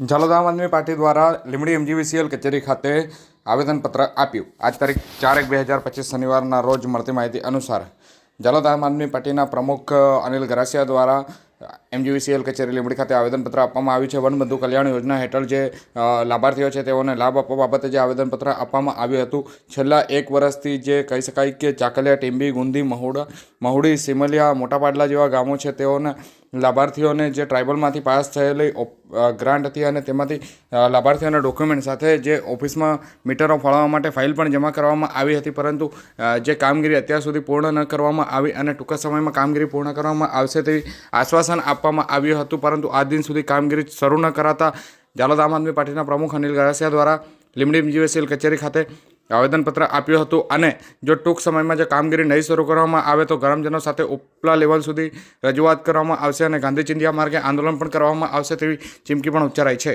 ઝાલોદ આમ આદમી પાર્ટી દ્વારા લીમડી એમજીવીસીએલ કચેરી ખાતે આવેદનપત્ર આપ્યું. આજ તારીખ ચાર એક બે હજાર પચીસ શનિવારના રોજ મળતી માહિતી અનુસાર ઝાલોદ આમ આદમી પાર્ટીના પ્રમુખ અનિલ ગરાસિયા દ્વારા એમજીવીસીએલ કચેરી લીંબડી ખાતે આવેદનપત્ર આપવામાં આવ્યું છે. વનબંધુ કલ્યાણ યોજના હેઠળ જે લાભાર્થીઓ છે તેઓને લાભ આપવા બાબતે જે આવેદનપત્ર આપવામાં આવ્યું હતું. છેલ્લા એક વર્ષથી જે કહી શકાય કે ચાકલિયા, ટીંબી, ગુંદી, મહુડા, મહુડી, સિમલિયા, મોટાપાડલા જેવા ગામો છે તેઓને લાભાર્થીઓને જે ટ્રાઇબલમાંથી પાસ થયેલી ગ્રાન્ટ હતી અને તેમાંથી લાભાર્થીઓના ડોક્યુમેન્ટ સાથે જે ઓફિસમાં મીટરો ફાળવવા માટે ફાઇલ પણ જમા કરવામાં આવી હતી. પરંતુ જે કામગીરી અત્યાર સુધી પૂર્ણ ન કરવામાં આવી અને ટૂંકા સમયમાં કામગીરી પૂર્ણ કરવામાં આવશે તેવી આશ્વાસન આપવામાં આવ્યું હતું, પરંતુ આ દિન સુધી કામગીરી શરૂ ન કરાતા ઝાલોદ આમ આદમી પાર્ટીના પ્રમુખ અનિલ ગરાસિયા દ્વારા લીમડી જીવીસીએલ કચેરી ખાતે આવેદનપત્ર આપ્યું હતું. અને જો ટૂંક સમયમાં જે કામગીરી નહીં શરૂ કરવામાં આવે તો ગ્રામજનો સાથે ઉપલા લેવલ સુધી રજૂઆત કરવામાં આવશે અને ગાંધી ચિંધિયા માર્ગે આંદોલન પણ કરવામાં આવશે તેવી ચીમકી પણ ઉચ્ચારાઈ છે.